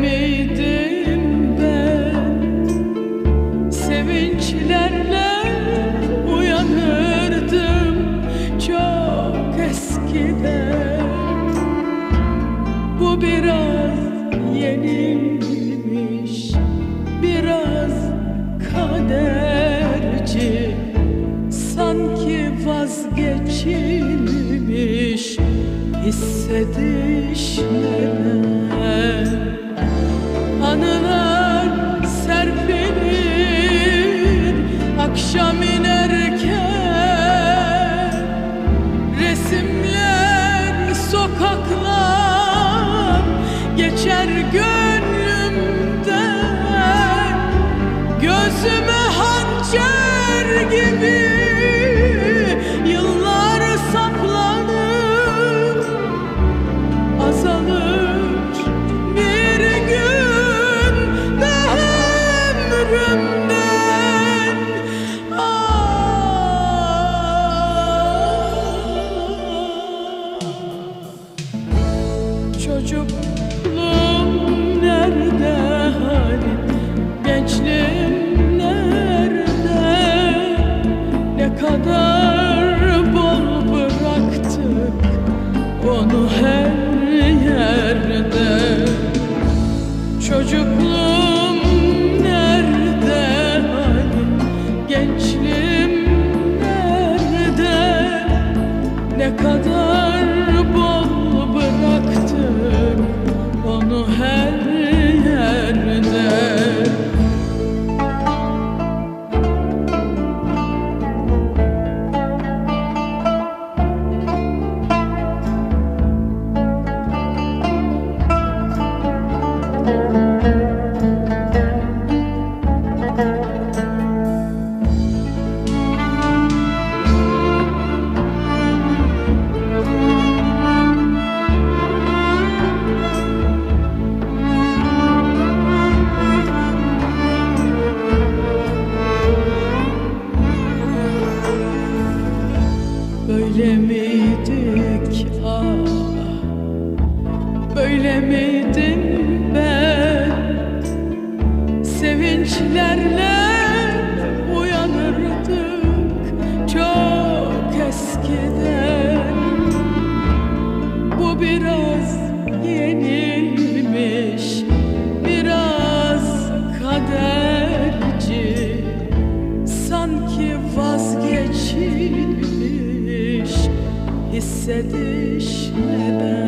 ümidim ben. Sevinçlerle uyanırdım çok eskiden. Bu biraz yeniymiş biraz kaderci. Sanki vazgeçilmiş hissedişlere sokaklar geçer gönlümden. Gözüme Çocukluğum nerede hani gençliğim Böyle miydim ben. Sevinçlerle uyanırdık Çok eskiden. Bu biraz yenilmiş Biraz kaderci. Sanki vazgeçilmiş hissedişlere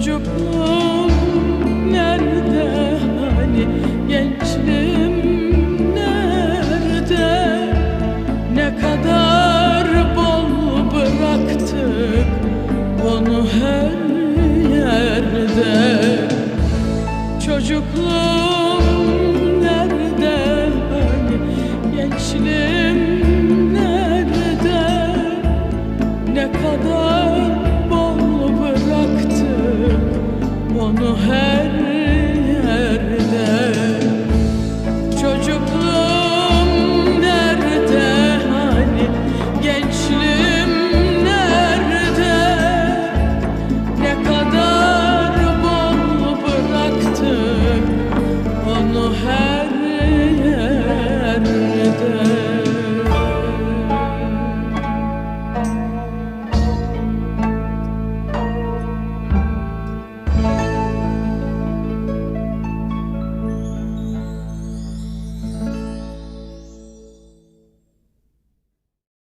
Çocukluğum nerede? Hani gençliğim nerede? Ne kadar bol bıraktık onu her yerde? Çocukluğum nerede? Hani gençliğim yerlerde